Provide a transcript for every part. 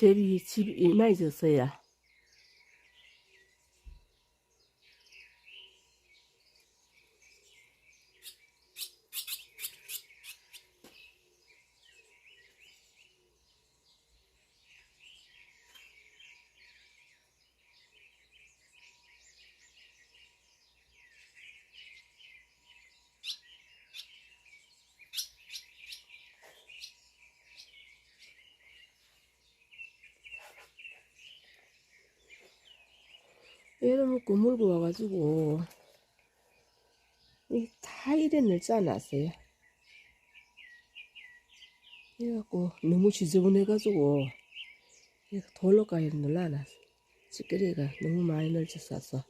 제비 집이 많이 졌어요. 이러먹고 물고 와가지고 이다 이래 널짜놨어요. 그래갖고 너무 지저분해가지고 돌로까지 늘어놨어. 찌끄리가 너무 많이 널쳤었어.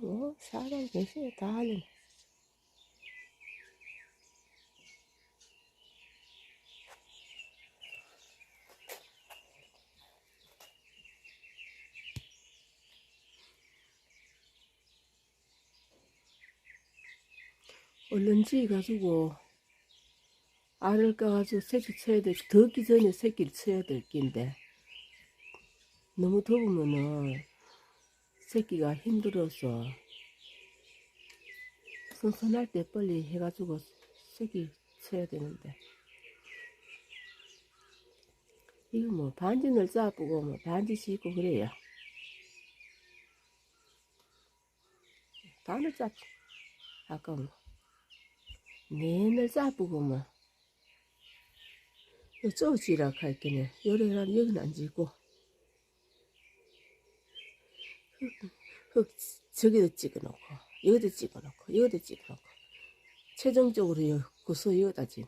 뭐 사람 계시네 다 하려네. 얼른 지어가지고 알을 까가지고 새끼 쳐야 돼. 더기 전에 새끼를 쳐야 될 낀데 너무 더우면은 새끼가 힘들어서 선선할 때 빨리 해가지고 새끼 쳐야 되는데 이거 뭐 반지를 짜고 뭐 반지 씻고 그래요. 반을 짜 아까 뭐 내날 짜부고 뭐 쪼지라 할게네 요래라 여기는 안 지고. 흙, 흙 저기도 찍어놓고 여기도 찍어놓고 여기도 찍어놓고. 최종적으로 요 구서 여기다 지